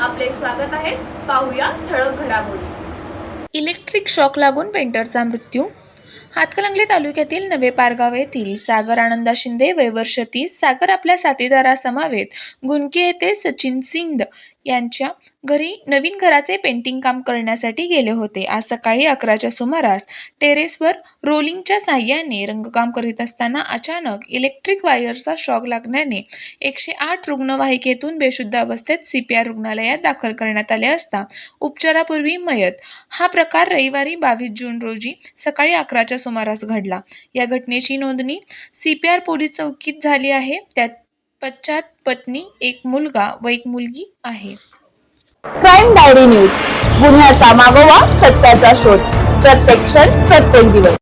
आपले स्वागत आहे. पाहूया ठळक घडामोडी. इलेक्ट्रिक शॉक लागून पेंटरचा मृत्यू. हातकलंगले तालुक्यातील नवे पारगाव येथील सागर आनंदा शिंदे वय वर्ष तीस सागर आपल्या साथीदारासमवेत गुनके येथे सचिन सिंध यांच्या घरी नवीन घराचे पेंटिंग काम करण्यासाठी गेले होते. आज सकाळी अकराच्या सुमारास टेरेसवर रोलिंगच्या साह्याने रंगकाम करीत असताना अचानक इलेक्ट्रिक वायरचा शॉक लागल्याने एकशे आठ रुग्णवाहिकेतून बेशुद्ध अवस्थेत सी पी आर रुग्णालयात दाखल करण्यात आले असता उपचारापूर्वी मयत हा प्रकार रविवारी बावीस जून रोजी सकाळी अकराच्या सुमारास घडला. या घटनेची नोंदणी सी पी आर पोलीस चौकीत झाली आहे. त्यात पश्चात पत्नी एक मुलगा व एक मुलगी आहे. क्राईम डायरी न्यूज गुन्ह्याचा मागोवा सत्याचा शोध. प्रत्येक क्षण प्रत्येक दिवस.